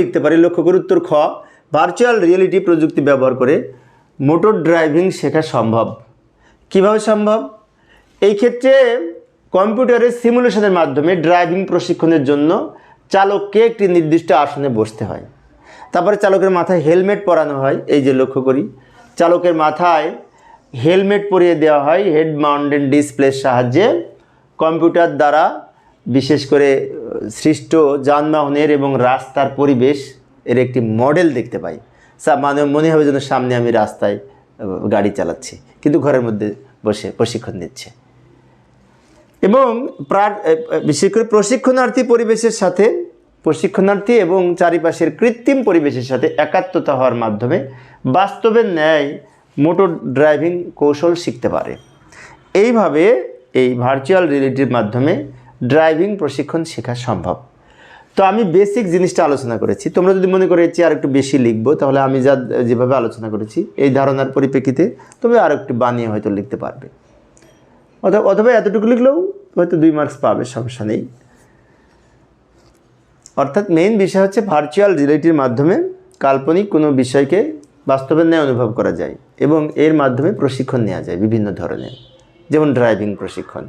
লিখতে পারি লক্ষ্য করে উত্তর খ ভার্চুয়াল রিয়েলিটি প্রযুক্তি ব্যবহার করে মোটর ড্রাইভিং শেখা সম্ভব। কীভাবে সম্ভব? এই ক্ষেত্রে কম্পিউটারের সিমুলেশনের মাধ্যমে ড্রাইভিং প্রশিক্ষণের জন্য চালককে একটি নির্দিষ্ট আসনে বসতে হয়। তারপরে চালকের মাথায় হেলমেট পরানো হয়, এই যে লক্ষ্য করি। চালকের মাথায় হেলমেট পরিয়ে দেওয়া হয় হেড মাউন্টেন ডিসপ্লের সাহায্যে কম্পিউটার দ্বারা বিশেষ করে সৃষ্ট যানবাহনের এবং রাস্তার পরিবেশ এর একটি মডেল দেখতে পাই। সা- মানে মনে হবে যেন সামনে আমি রাস্তায় গাড়ি চালাচ্ছি, কিন্তু ঘরের মধ্যে বসে প্রশিক্ষণ নিচ্ছে। এবং বিশেষ করে প্রশিক্ষণার্থী পরিবেশের সাথে, প্রশিক্ষণার্থী এবং চারিপাশের কৃত্রিম পরিবেশের সাথে একাত্মতা হওয়ার মাধ্যমে বাস্তবের ন্যায় মোটর ড্রাইভিং কৌশল শিখতে পারে। এইভাবে এই ভার্চুয়াল রিয়েলিটির মাধ্যমে ড্রাইভিং প্রশিক্ষণ শেখা সম্ভব। তো আমি বেসিক জিনিসটা আলোচনা করেছি। তোমরা যদি মনে করে এর একটু বেশি লিখব, তাহলে আমি যা, যেভাবে আলোচনা করেছি, এই ধারণার পরিপ্রেক্ষিতে তবে আর একটু বানিয়ে হয়তো লিখতে পারবে। অথবা অথবা এতটুকু লিখলেও হয়তো দুই মার্কস পাবে, সমস্যা নেই। অর্থাৎ মেইন বিষয় হচ্ছে ভার্চুয়াল রিয়েলিটির মাধ্যমে কাল্পনিক কোনো বিষয়কে বাস্তবের ন্যায় অনুভব করা যায় এবং এর মাধ্যমে প্রশিক্ষণ নেওয়া যায় বিভিন্ন ধরনের। যেমন ড্রাইভিং প্রশিক্ষণ।